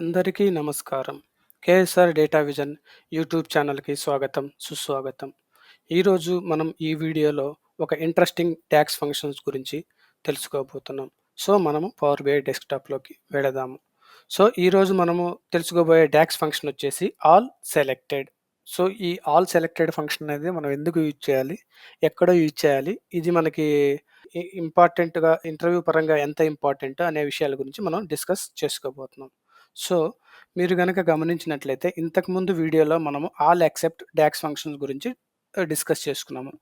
అందరికీ నమస్కారం. KSR data vision YouTube ఛానల్‌కి స్వాగతం, సుస్వాగతం. ఈరోజు మనం ఈ వీడియోలో ఒక ఇంట్రెస్టింగ్ ట్యాక్స్ ఫంక్షన్స్ గురించి తెలుసుకోబోతున్నాం. సో, మనము పవర్ బిఐ డెస్క్‌టాప్‌లోకి వెళదాము. సో, ఈరోజు మనము తెలుసుకోబోయే డాక్స్ ఫంక్షన్ వచ్చేసి ఆల్ సెలెక్టెడ్. సో, ఈ ఆల్ సెలెక్టెడ్ ఫంక్షన్ అనేది మనం ఎందుకు యూజ్ చేయాలి? ఎక్కడ యూజ్ చేయాలి? ఇది మనకి ఇంపార్టెంట్‌గా ఇంటర్వ్యూ పరంగా ఎంత ఇంపార్టెంట్ అనే విషయాల గురించి మనం డిస్కస్ చేసుకోబోతున్నాం. సో, మీరు గనక గమనించినట్లయితే ఇంతకుముందు వీడియోలో మనము ఆల్ యాక్సెప్ట్ డాక్స్ ఫంక్షన్స్ గురించి డిస్కస్ చేసుకున్నాము.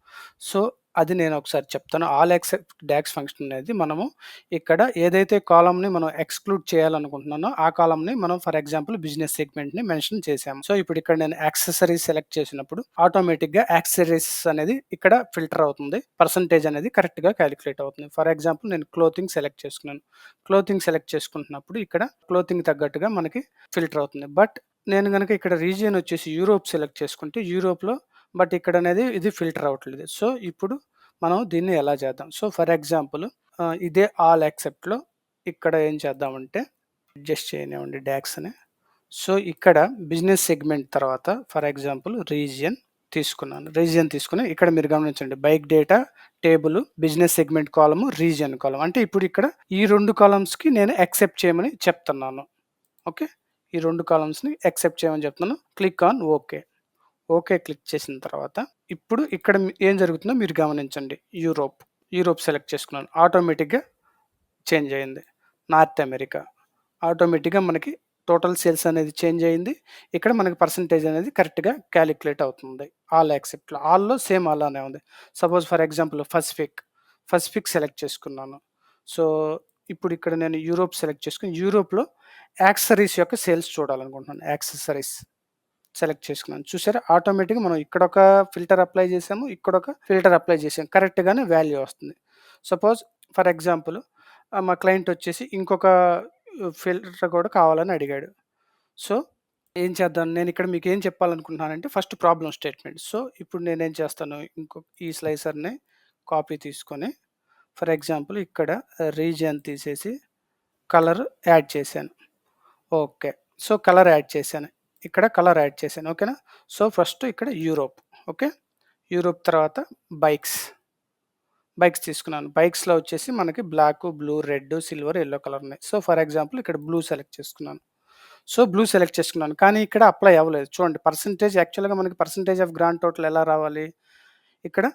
సో, అది నేను ఒకసారి చెప్తాను. ఆల్ యాక్సెప్ట్ డాక్స్ ఫంక్షన్ అనేది మనము ఇక్కడ ఏదైతే కాలంని మనం ఎక్స్‌క్లూడ్ చేయాలనుకుంటున్నానో ఆ కాలంని మనం ఫర్ ఎగ్జాంపుల్ బిజినెస్ సెగ్మెంట్‌ని మెన్షన్ చేసాము. సో, ఇప్పుడు ఇక్కడ నేను యాక్సెసరీస్ సెలెక్ట్ చేసినప్పుడు ఆటోమేటిక్‌గా యాక్సెసరీస్ అనేది ఇక్కడ ఫిల్టర్ అవుతుంది. పర్సెంటేజ్ అనేది కరెక్ట్‌గా క్యాలిక్యులేట్ అవుతుంది. ఫర్ ఎగ్జాంపుల్ నేను క్లోతింగ్ సెలెక్ట్ చేసుకున్నాను. క్లోతింగ్ సెలెక్ట్ చేసుకుంటున్నప్పుడు ఇక్కడ క్లోతింగ్ తగ్గట్టుగా మనకి ఫిల్టర్ అవుతుంది. బట్ నేను కనుక ఇక్కడ రీజియన్ వచ్చేసి యూరోప్ సెలెక్ట్ చేసుకుంటే యూరోప్‌లో బట్ ఇక్కడ అనేది ఇది ఫిల్టర్ అవ్వట్లేదు. సో, ఇప్పుడు మనం దీన్ని ఎలా చేద్దాం? సో, ఫర్ ఎగ్జాంపుల్ ఇదే ఆల్ యాక్సెప్ట్‌లో ఇక్కడ ఏం చేద్దామంటే అడ్జస్ట్ చేయనివ్వండి డాక్స్‌ని. సో, ఇక్కడ బిజినెస్ సెగ్మెంట్ తర్వాత ఫర్ ఎగ్జాంపుల్ రీజియన్ తీసుకున్నాను. రీజియన్ తీసుకుని ఇక్కడ మీరు గమనించండి bike data table, business segment column region column. అంటే ఇప్పుడు ఇక్కడ ఈ రెండు కాలమ్స్‌కి నేను యాక్సెప్ట్ చేయమని చెప్తున్నాను. ఓకే. ఈ రెండు కాలమ్స్‌ని యాక్సెప్ట్ చేయమని చెప్తున్నాను. Click on okay. Okay click చేసిన తర్వాత ఇప్పుడు ఇక్కడ ఏం జరుగుతుందో మీరు గమనించండి. యూరోప్, యూరోప్ సెలెక్ట్ చేసుకున్నాను. ఆటోమేటిక్‌గా చేంజ్ అయింది. నార్త్ అమెరికా ఆటోమేటిక్‌గా మనకి టోటల్ సేల్స్ అనేది చేంజ్ అయింది. ఇక్కడ మనకి పర్సెంటేజ్ అనేది కరెక్ట్‌గా క్యాలిక్యులేట్ అవుతుంది. ఆల్ యాక్సెప్ట్‌లో. ఆల్‌లో సేమ్ అలానే ఉంది. Suppose for example Pacific, Pacific select చేసుకున్నాను. సో, ఇప్పుడు ఇక్కడ నేను యూరోప్ సెలెక్ట్ చేసుకుని యూరోప్‌లో యాక్సరీస్ యొక్క సేల్స్ చూడాలనుకుంటున్నాను. యాక్సెసరీస్ సెలెక్ట్ చేసుకున్నాను. చూసారా ఆటోమేటిక్‌గా మనం ఇక్కడ ఒక ఫిల్టర్ అప్లై చేసాము. ఇక్కడ ఒక ఫిల్టర్ అప్లై చేసాము కరెక్ట్‌గానే వాల్యూ వస్తుంది. సపోజ్ ఫర్ ఎగ్జాంపుల్ మా క్లయింట్ వచ్చేసి ఇంకొక ఫిల్టర్ కూడా కావాలని అడిగాడు. సో, ఏం చేద్దాం? నేను ఇక్కడ మీకు ఏం చెప్పాలనుకుంటున్నానంటే ఫస్ట్ ప్రాబ్లం స్టేట్మెంట్. సో, ఇప్పుడు నేనేం చేస్తాను? ఇంకో ఈ స్లైసర్‌ని కాపీ తీసుకొని ఫర్ ఎగ్జాంపుల్ ఇక్కడ రీజియన్ తీసేసి కలర్ యాడ్ చేశాను. ఓకే. సో, కలర్ యాడ్ చేశాను. ఇక్కడ కలర్ యాడ్ చేశాను. ఓకేనా? సో, ఫస్ట్ ఇక్కడ యూరోప్. ఓకే. యూరోప్ తర్వాత బైక్స్. బైక్స్ తీసుకున్నాను. బైక్స్‌లో వచ్చేసి మనకి black, blue, red, silver, yellow colour ఉన్నాయి. సో, ఫర్ ఎగ్జాంపుల్ ఇక్కడ బ్లూ సెలెక్ట్ చేసుకున్నాను. సో, బ్లూ సెలెక్ట్ చేసుకున్నాను. కానీ ఇక్కడ అప్లై అవ్వలేదు. చూడండి పర్సంటేజ్ యాక్చువల్‌గా మనకి పర్సెంటేజ్ ఆఫ్ గ్రాండ్ టోటల్ ఎలా రావాలి? ఇక్కడ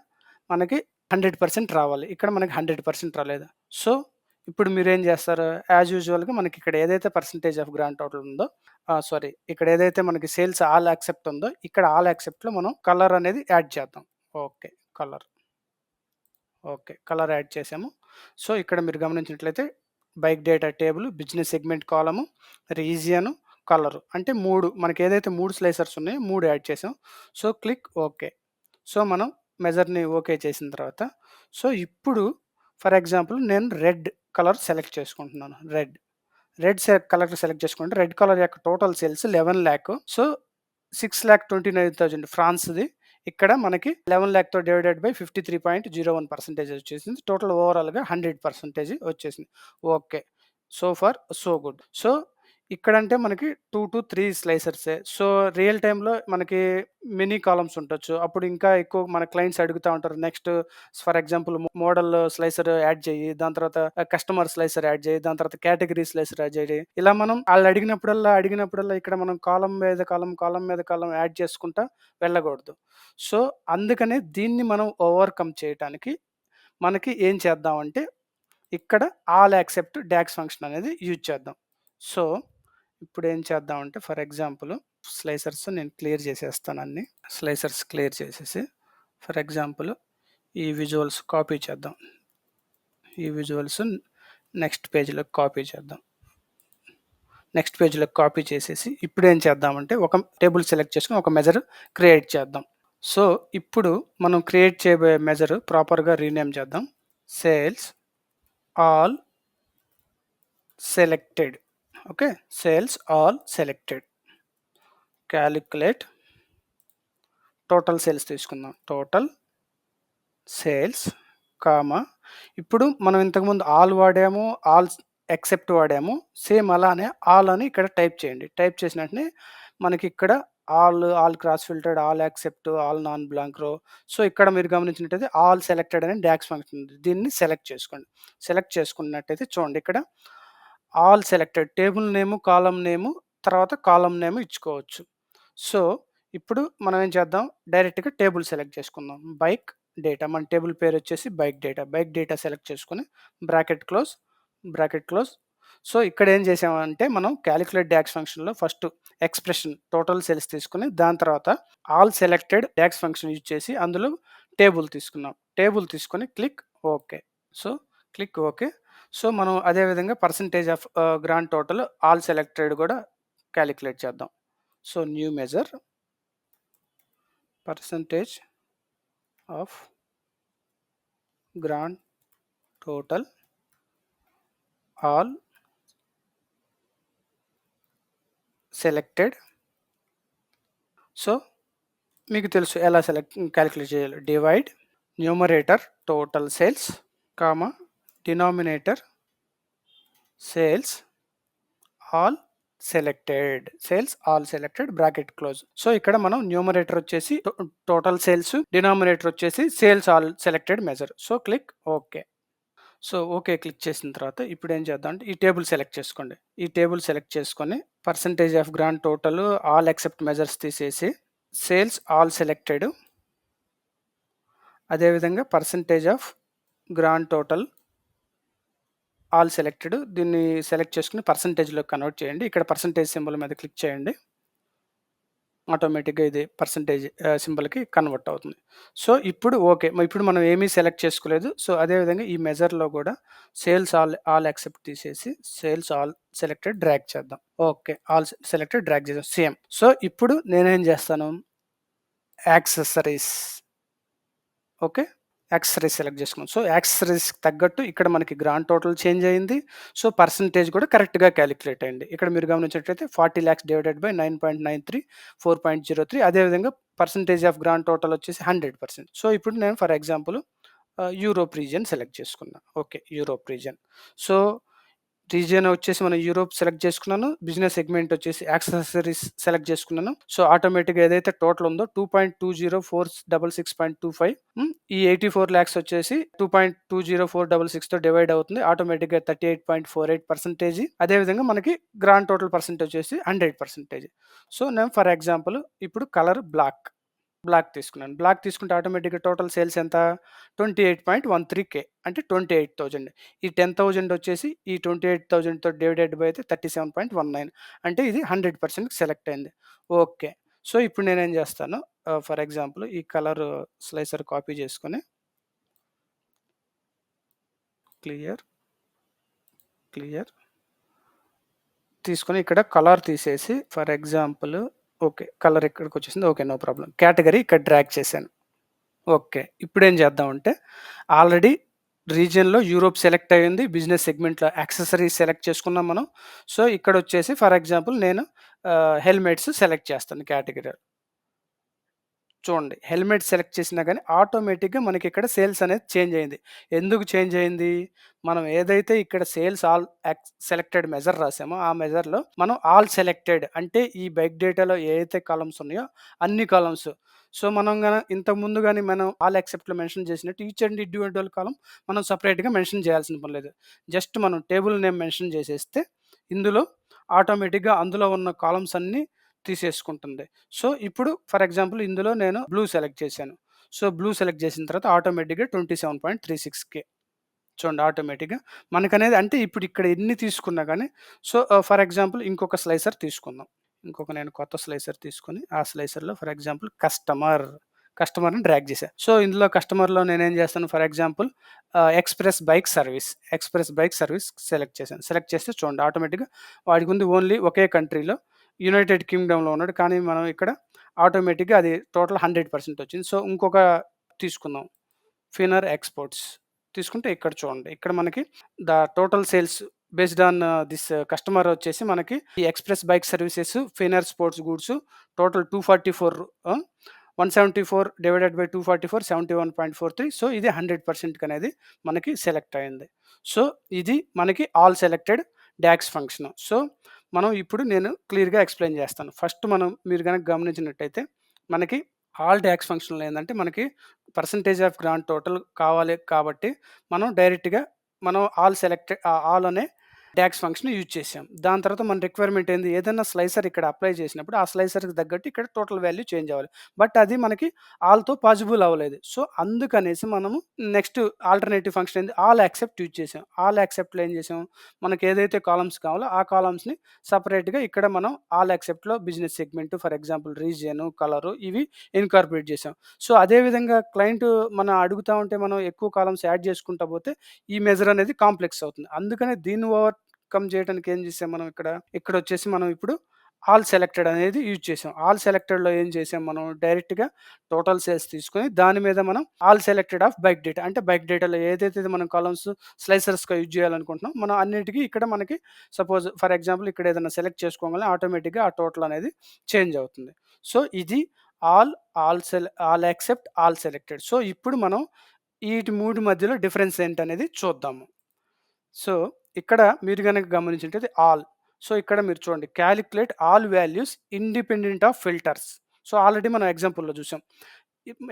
మనకి 100% రావాలి. ఇక్కడ మనకి 100% రాలేదు. సో, ఇప్పుడు మీరు ఏం చేస్తారు? యాజ్ యూజువల్‌గా మనకి ఇక్కడ ఏదైతే పర్సెంటేజ్ ఆఫ్ గ్రాండ్ టోటల్ ఉందో సారీ ఇక్కడ ఏదైతే మనకి సేల్స్ ఆల్ యాక్సెప్ట్ ఉందో ఇక్కడ ఆల్ యాక్సెప్ట్‌లో మనం కలర్ అనేది యాడ్ చేద్దాం. Okay. Colour. Okay. Colour add చేసాము. సో, ఇక్కడ మీరు గమనించినట్లయితే bike data table, business segment column, region, colour. అంటే మూడు మనకి ఏదైతే మూడు స్లైసర్స్ ఉన్నాయో మూడు యాడ్ చేసాం. So, click okay. సో, మనం మెజర్‌ని ఓకే చేసిన తర్వాత సో, ఇప్పుడు ఫర్ ఎగ్జాంపుల్ నేను రెడ్ కలర్ సెలెక్ట్ చేసుకుంటున్నాను. రెడ్ రెడ్ కలర్ సెలెక్ట్ చేసుకుంటే రెడ్ కలర్ యొక్క total sales eleven lakh so six lakh twenty nine thousand ఫ్రాన్స్ది ఇక్కడ మనకి eleven ల్యాక్తో divided by fifty three point zero one percentage వచ్చేసింది. Total ఓవరాల్గా hundred percentage వచ్చేసింది. Okay so far so good so ఇక్కడంటే మనకి 2-3 స్లైసర్సే. So, real టైమ్‌లో మనకి మెనీ కాలమ్స్ ఉండొచ్చు. అప్పుడు ఇంకా ఎక్కువ మన క్లయింట్స్ అడుగుతా ఉంటారు. Next for example model slicer add చెయ్యి. దాని తర్వాత కస్టమర్ స్లైసర్ యాడ్ చెయ్యి. దాని తర్వాత కేటగిరీ స్లైసర్ యాడ్ చెయ్యి. ఇలా మనం వాళ్ళు అడిగినప్పుడల్లా, అడిగినప్పుడల్లా ఇక్కడ మనం కాలమ్ మీద కాలమ్, కాలమ్ మీద కాలమ్ యాడ్ చేసుకుంటా వెళ్ళకూడదు. సో, అందుకనే దీన్ని మనం ఓవర్‌కమ్ చేయటానికి మనకి ఏం చేద్దామంటే ఇక్కడ ఆల్ యాక్సెప్ట్ డాక్స్ ఫంక్షన్ అనేది యూజ్ చేద్దాం. సో, ఇప్పుడు ఏం చేద్దామంటే ఫర్ ఎగ్జాంపుల్ స్లైసర్స్ నేను క్లియర్ చేసేస్తాను అన్ని స్లైసర్స్ క్లియర్ చేసేసి ఫర్ ఎగ్జాంపుల్ ఈ విజువల్స్ కాపీ చేద్దాం. ఈ విజువల్స్ నెక్స్ట్ పేజ్లో కాపీ చేద్దాం. నెక్స్ట్ పేజ్లో కాపీ చేసేసి ఇప్పుడు ఏం చేద్దామంటే ఒక టేబుల్ సెలెక్ట్ చేసుకుని ఒక మెజర్ క్రియేట్ చేద్దాం. సో, ఇప్పుడు మనం క్రియేట్ చేయబోయే మెజర్ ప్రాపర్‌గా రీనేమ్ చేద్దాం. Sales all selected. Okay. Sales all selected. Calculate total sales తీసుకుందాం. టోటల్ సేల్స్ కామా ఇప్పుడు మనం ఇంతకుముందు ఆల్ వాడాము. ఆల్ ఎక్సెప్ట్ వాడాము సేమ్ అలానే ఆల్ అని ఇక్కడ టైప్ చేయండి. టైప్ చేసిన వెంటనే మనకి ఇక్కడ all, all cross filtered, all accept, all non blank row. So, ఇక్కడ మీరు గమనించినట్టయితే ఆల్ సెలెక్టెడ్ అని డాక్స్ ఫంక్షన్ ఉంది. దీన్ని సెలెక్ట్ చేసుకోండి. సెలెక్ట్ చేసుకున్నట్టయితే చూడండి ఇక్కడ all selected table name, column name, తర్వాత కాలమ్ నేమ్ ఇచ్చుకోవచ్చు. సో, ఇప్పుడు మనం ఏం చేద్దాం డైరెక్ట్‌గా టేబుల్ సెలెక్ట్ చేసుకుందాం. బైక్ డేటా మన టేబుల్ పేరు వచ్చేసి bike data. Bike data select చేసుకుని bracket close, bracket close. So, ఇక్కడ ఏం చేసామంటే మనం క్యాలిక్యులేట్ డాక్స్ ఫంక్షన్‌లో ఫస్ట్ ఎక్స్‌ప్రెషన్ టోటల్ సెల్స్ తీసుకొని దాని తర్వాత all selected DAX function use చేసి అందులో టేబుల్ తీసుకున్నాం. టేబుల్ తీసుకొని click okay. So, click okay. So, మనం అదే విధంగా percentage of grand total all selected కూడా క్యాలిక్యులేట్ చేద్దాం. So, new measure percentage of grand total all selected so, మీకు తెలుసు ఎలా సెలెక్ట్ క్యాలిక్యులేట్ చేయాలి divide numerator total sales, comma denominator sales all selected sales all selected bracket close. So, ఇక్కడ మనం numerator వచ్చేసి to total sales, denominator వచ్చేసి sales all selected measure. So, click okay. So, okay click చేసిన తర్వాత ఇప్పుడు ఏం చేద్దాం అంటే ఈ టేబుల్ సెలెక్ట్ చేసుకోండి. ఈ టేబుల్ సెలెక్ట్ చేసుకొని percentage of grand total all except measures తీసేసి సేల్స్ ఆల్ సెలెక్టెడ్ అదేవిధంగా percentage of grand total all selected దీన్ని సెలెక్ట్ చేసుకుని పర్సెంటేజ్‌లోకి కన్వర్ట్ చేయండి. ఇక్కడ పర్సెంటేజ్ సింబల్ మీద క్లిక్ చేయండి. ఆటోమేటిక్‌గా ఇది పర్సెంటేజ్ సింబల్‌కి కన్వర్ట్ అవుతుంది. సో, ఇప్పుడు ఓకే. ఇప్పుడు మనం ఏమీ సెలెక్ట్ చేసుకోలేదు. సో, అదేవిధంగా ఈ మెజర్‌లో కూడా సేల్స్ ఆల్ ఆల్ యాక్సెప్ట్ తీసేసి సేల్స్ ఆల్ సెలెక్టెడ్ డ్రాగ్ చేద్దాం. ఓకే. ఆల్ సెలెక్టెడ్ డ్రాగ్ చేద్దాం సేమ్. సో, ఇప్పుడు నేనేం చేస్తాను యాక్సెసరీస్ ఓకే. యాక్సెసరీస్ సెలెక్ట్ చేసుకున్నాం. సో, యాక్సెసరీస్‌కి తగ్గట్టు ఇక్కడ మనకి గ్రాండ్ టోటల్ చేంజ్ అయింది. సో, పర్సెంటేజ్ కూడా కరెక్ట్‌గా క్యాలిక్యులేట్ అయింది. ఇక్కడ మీరు గమనించినట్లయితే 40,00,000 డివైడెడ్ బై 9.93 4.03 అదేవిధంగా పర్సెంటేజ్ ఆఫ్ గ్రాండ్ టోటల్ వచ్చేసి 100%. సో, ఇప్పుడు నేను for example Europe region select చేసుకున్నా. Okay. Europe region. So, region వచ్చేసి మనం యూరోప్ సెలెక్ట్ చేసుకున్నాను బిజినెస్ సెగ్మెంట్ వచ్చేసి యాక్సెసరీస్ సెలెక్ట్ చేసుకున్నాను. సో ఆటోమేటిక్గా ఏదైతే టోటల్ ఉందో two point two zero four double six point two five ఈ ఎయిటీ ఫోర్ ల్యాక్స్ వచ్చేసి two point two zero four double సిక్స్తో divide అవుతుంది. ఆటోమేటిక్గా thirty eight point four eight percentage అదేవిధంగా మనకి గ్రాండ్ టోటల్ పర్సెంట్ వచ్చేసి హండ్రెడ్ పర్సెంటేజ్ సో నేను for example ఇప్పుడు colour black. Black తీసుకున్నాను. బ్లాక్ తీసుకుంటే ఆటోమేటిక్‌గా టోటల్ సేల్స్ ఎంత 28.13 అంటే 28,000 ఈ 10,000 వచ్చేసి ఈ 28,000తో డివైడెడ్ బై అయితే 37.19 అంటే ఇది హండ్రెడ్ పర్సెంట్కి సెలెక్ట్ అయింది. ఓకే. సో, ఇప్పుడు నేనేం చేస్తాను ఫర్ ఎగ్జాంపుల్ ఈ కలర్ స్లైసర్ కాపీ చేసుకొని క్లియర్. క్లియర్. తీసుకొని ఇక్కడ కలర్ తీసేసి ఫర్ ఎగ్జాంపుల్ ఓకే. కలర్ ఇక్కడికొచ్చేసింది. ఓకే. No problem. కేటగరీ ఇక్కడ డ్రాగ్ చేశాను. ఓకే. ఇప్పుడేం చేద్దామంటే ఆల్రెడీ రీజియన్‌లో యూరోప్ సెలెక్ట్ అయ్యింది. బిజినెస్ సెగ్మెంట్‌లో యాక్సెసరీస్ సెలెక్ట్ చేసుకున్నాం మనం. సో, ఇక్కడొచ్చేసి ఫర్ ఎగ్జాంపుల్ నేను హెల్మెట్స్ సెలెక్ట్ చేస్తాను కేటగిరీ చూడండి. హెల్మెట్ సెలెక్ట్ చేసినా కానీ ఆటోమేటిక్‌గా మనకి ఇక్కడ సేల్స్ అనేది చేంజ్ అయింది. ఎందుకు చేంజ్ అయింది? మనం ఏదైతే ఇక్కడ సేల్స్ ఆల్ యాక్ సెలెక్టెడ్ మెజర్ రాసామో ఆ మెజర్‌లో మనం ఆల్ సెలెక్టెడ్ అంటే ఈ బైక్ డేటాలో ఏదైతే కాలమ్స్ ఉన్నాయో అన్ని కాలమ్స్. సో, మనం కానీ ఇంతకు ముందు కానీ మనం ఆల్ ఎక్సెప్ట్లో మెన్షన్ చేసినట్టు ఈచ్ అండ్ ఇండివిజువల్ కాలం మనం సపరేట్గా మెన్షన్ చేయాల్సిన పని లేదు. జస్ట్ మనం టేబుల్ నేమ్ మెన్షన్ చేసేస్తే ఇందులో ఆటోమేటిక్‌గా అందులో ఉన్న కాలమ్స్ అన్నీ తీసేసుకుంటుంది. సో, ఇప్పుడు ఫర్ ఎగ్జాంపుల్ ఇందులో నేను బ్లూ సెలెక్ట్ చేశాను. సో, బ్లూ సెలెక్ట్ చేసిన తర్వాత ఆటోమేటిక్‌గా 27.36కే చూడండి ఆటోమేటిక్‌గా మనకనేది అంటే ఇప్పుడు ఇక్కడ ఎన్ని తీసుకున్నా కానీ సో, ఫర్ ఎగ్జాంపుల్ ఇంకొక స్లైసర్ తీసుకుందాం. ఇంకొక నేను కొత్త స్లైసర్ తీసుకొని ఆ స్లైసర్‌లో ఫర్ ఎగ్జాంపుల్ కస్టమర్, కస్టమర్‌ని డ్రాగ్ చేశాను సో, ఇందులో కస్టమర్‌లో నేనేం చేస్తాను for example express bike service, express bike service select చేశాను. సెలెక్ట్ చేస్తే చూడండి ఆటోమేటిక్‌గా వాడికి ఉంది ఓన్లీ ఒకే కంట్రీలో యునైటెడ్ కింగ్‌డమ్‌లో ఉన్నాడు. కానీ మనం ఇక్కడ ఆటోమేటిక్‌గా అది టోటల్ 100% వచ్చింది. సో, ఇంకొక తీసుకుందాం. ఫినర్ ఎక్స్‌పోర్ట్స్ తీసుకుంటే ఇక్కడ చూడండి. ఇక్కడ మనకి the total sales based on this customer వచ్చేసి మనకి ఈ express bike services, finer sports goods total two forty four one seventy four divided by two forty four seventy one point four three so ఇది hundred పర్సెంట్కి అనేది మనకి select అయింది so ఇది మనకి all selected DAX function so మనం ఇప్పుడు నేను క్లియర్గా ఎక్స్ప్లెయిన్ చేస్తాను. ఫస్ట్ మనం మీరు కనుక గమనించినట్టయితే మనకి ఆల్ ట్యాక్స్ ఫంక్షన్లో ఏంటంటే మనకి పర్సంటేజ్ ఆఫ్ గ్రాంట్ టోటల్ కావాలి కాబట్టి మనం డైరెక్ట్గా మనం ఆల్ సెలెక్ట్ ఆల్ అనే ట్యాక్స్ ఫంక్షన్ యూజ్ చేసాం దాని తర్వాత మన రిక్వైర్మెంట్ ఏంది? ఏదైనా స్లైసర్ ఇక్కడ అప్లై చేసినప్పుడు ఆ స్లైసర్కి తగ్గట్టు ఇక్కడ టోటల్ వాల్యూ చేంజ్ అవ్వాలి. బట్ అది మనకి ఆల్తో పాజిబుల్ అవ్వలేదు. సో అందుకనేసి మనము నెక్స్ట్ ఆల్టర్నేటివ్ ఫంక్షన్ ఏంది? ఆల్ యాక్సెప్ట్ యూజ్ చేసాం ఆల్ యాక్సెప్ట్లో ఏం చేసాం మనకి ఏదైతే కాలమ్స్ కావాలో ఆ కాలమ్స్ని సపరేట్గా ఇక్కడ మనం all యాక్సెప్ట్లో business segment for example region colour ఇవి ఇన్కార్పొరేట్ చేసాం సో అదేవిధంగా క్లయింట్ మనం అడుగుతా ఉంటే మనం ఎక్కువ కాలమ్స్ యాడ్ చేసుకుంటా పోతే ఈ మెజర్ అనేది కాంప్లెక్స్ అవుతుంది. అందుకనే దీని ఓవర్ కమ్ చేయడానికి ఏం చేసాం మనం ఇక్కడ? ఇక్కడ వచ్చేసి మనం ఇప్పుడు ఆల్ సెలెక్టెడ్ అనేది యూజ్ చేసాం. ఆల్ సెలెక్టెడ్లో ఏం చేసాం మనం? డైరెక్ట్గా టోటల్ సేల్స్ తీసుకొని దాని మీద మనం all selected of bike data అంటే బైక్ డేటాలో ఏదైతే మనం కాలమ్స్ స్లైసర్స్గా యూజ్ చేయాలనుకుంటున్నాం మనం అన్నిటికీ ఇక్కడ మనకి సపోజ్ ఫర్ ఎగ్జాంపుల్ ఇక్కడ ఏదైనా సెలెక్ట్ చేసుకోగానే ఆటోమేటిక్గా ఆ టోటల్ అనేది చేంజ్ అవుతుంది. సో ఇది all all cell all accept all selected. So ఇప్పుడు మనం వీటి మూడు మధ్యలో డిఫరెన్స్ ఏంటనేది చూద్దాము. సో ఇక్కడ మీరు కనుక గమనించినట్టయితే ఆల్ సో ఇక్కడ మీరు చూడండి calculate all values independent of filters so already మనం ఎగ్జాంపుల్లో చూసాం.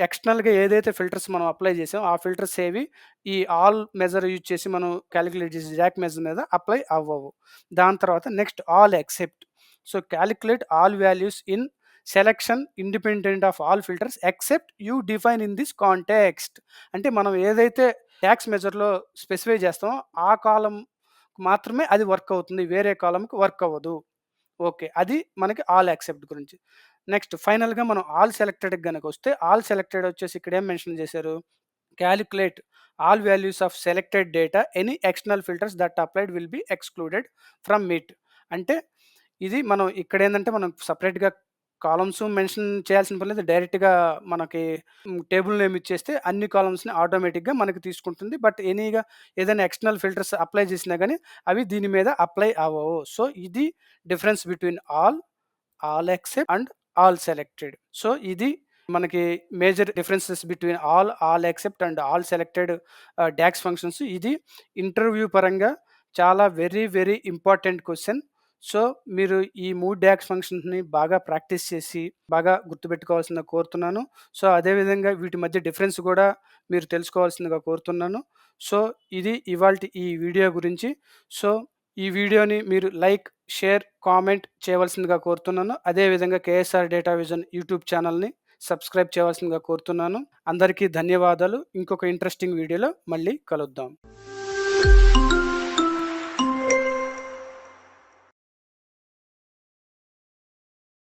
ఎక్స్టర్నల్గా ఏదైతే ఫిల్టర్స్ మనం అప్లై చేసాం ఆ ఫిల్టర్స్ ఏవి? ఈ ఆల్ మెజర్ యూజ్ చేసి మనం క్యాలిక్యులేట్ చేసి జాక్ మెజర్ మీద అప్లై అవ్వవు. దాని తర్వాత next all except so calculate all values in selection independent of all filters except you define in this context అంటే మనం ఏదైతే ట్యాక్స్ మెజర్లో స్పెసిఫై చేస్తామో ఆ కాలం మాత్రమే అది వర్క్ అవుతుంది. వేరే కాలంకి వర్క్ అవ్వదు. ఓకే. అది మనకి ఆల్ యాక్సెప్ట్ గురించి. నెక్స్ట్ ఫైనల్గా మనం ఆల్ సెలెక్టెడ్ కనుక వస్తే ఆల్ సెలెక్టెడ్ వచ్చేసి ఇక్కడ ఏం మెన్షన్ చేశారు? Calculate all values of selected data any external filters that applied will be excluded from meet అంటే ఇది మనం ఇక్కడ ఏంటంటే మనం సపరేట్గా కాలమ్స్ మెన్షన్ చేయాల్సిన పని లేదు. డైరెక్ట్గా మనకి టేబుల్ నేమ్ ఇచ్చేస్తే అన్ని కాలమ్స్ని ఆటోమేటిక్గా మనకి తీసుకుంటుంది. బట్ ఎనీగా ఏదైనా ఎక్స్టర్నల్ ఫిల్టర్స్ అప్లై చేసినా కానీ అవి దీని మీద అప్లై అవ్వవు. సో ఇది difference between all all except and all selected. So ఇది మనకి major differences between all all except and all selected DAX functions. ఇది ఇంటర్వ్యూ పరంగా చాలా very very important question so మీరు ఈ మూడు డ్యాక్స్ ఫంక్షన్స్ని బాగా ప్రాక్టీస్ చేసి బాగా గుర్తుపెట్టుకోవాల్సిందిగా కోరుతున్నాను. సో అదేవిధంగా వీటి మధ్య డిఫరెన్స్ కూడా మీరు తెలుసుకోవాల్సిందిగా కోరుతున్నాను. సో ఇది ఇవాళ ఈ వీడియో గురించి. సో ఈ వీడియోని మీరు లైక్ షేర్ కామెంట్ చేయవలసిందిగా కోరుతున్నాను. అదేవిధంగా కేఎస్ఆర్ డేటా విజన్ యూట్యూబ్ ఛానల్ని సబ్స్క్రైబ్ చేయవలసిందిగా కోరుతున్నాను. అందరికీ ధన్యవాదాలు. ఇంకొక ఇంట్రెస్టింగ్ వీడియోలో మళ్ళీ కలుద్దాం.